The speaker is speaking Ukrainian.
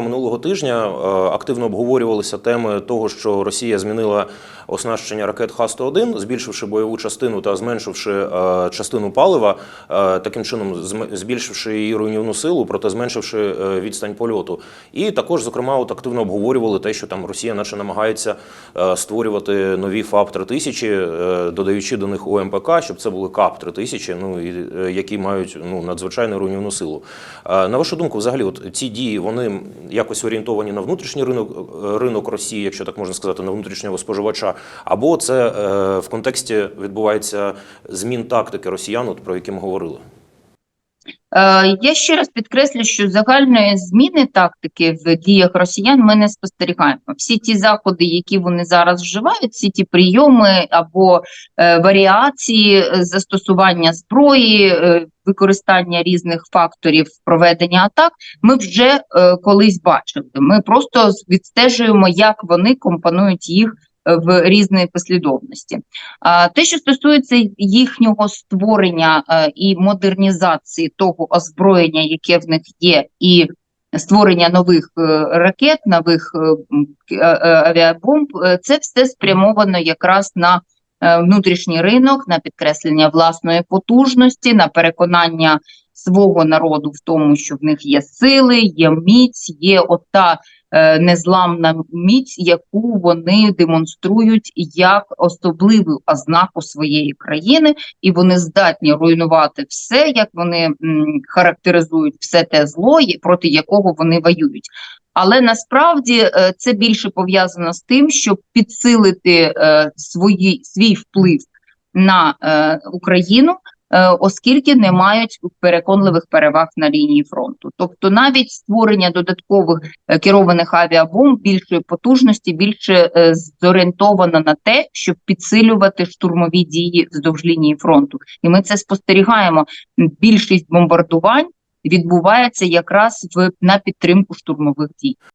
Минулого тижня е, активно обговорювалися теми того, що Росія змінила оснащення ракет Х-101, збільшивши бойову частину та зменшивши е, частину палива, е, таким чином збільшивши її руйнівну силу, проте зменшивши відстань польоту. І також, зокрема, от активно обговорювали те, що там Росія, наче намагається створювати нові ФАП 3000 е, додаючи до них УМПК, щоб це були КАП 3000 ну і які мають ну надзвичайну руйнівну силу. На вашу думку, взагалі, от ці дії вони якось орієнтовані на внутрішній ринок е, ринок Росії, якщо так можна сказати, на внутрішнього споживача, або це е, в контексті відбувається змін тактики росіян, от про які ми говорили. Е, Я ще раз підкреслю, що загальної зміни тактики в діях росіян ми не спостерігаємо. Всі ті заходи, які вони зараз вживають, всі ті прийоми або е, варіації застосування зброї, е, використання різних факторів проведення атак, ми вже колись бачили. Ми просто відстежуємо, як вони компонують їх в різної послідовності. Те, що стосується їхнього створення е, і модернізації того озброєння, яке в них є, і створення нових е, ракет, нових е, авіабомб, це все спрямовано якраз на внутрішній ринок, на підкреслення власної потужності, на переконання свого народу в тому, що в них є сили, є міць, є ота е, незламна міць, яку вони демонструють як особливу ознаку своєї країни, і вони здатні руйнувати все, як вони характеризують все те зло, проти якого вони воюють. Але насправді е, це більше пов'язано з тим, щоб підсилити е, свої, свій вплив на е, Україну, оскільки не мають переконливих переваг на лінії фронту. Тобто навіть створення додаткових е, керованих авіабомб більшої потужності більше е, зорієнтовано на те, щоб підсилювати штурмові дії вздовж лінії фронту. І ми це спостерігаємо. Більшість бомбардувань відбувається якраз в на підтримку штурмових дій.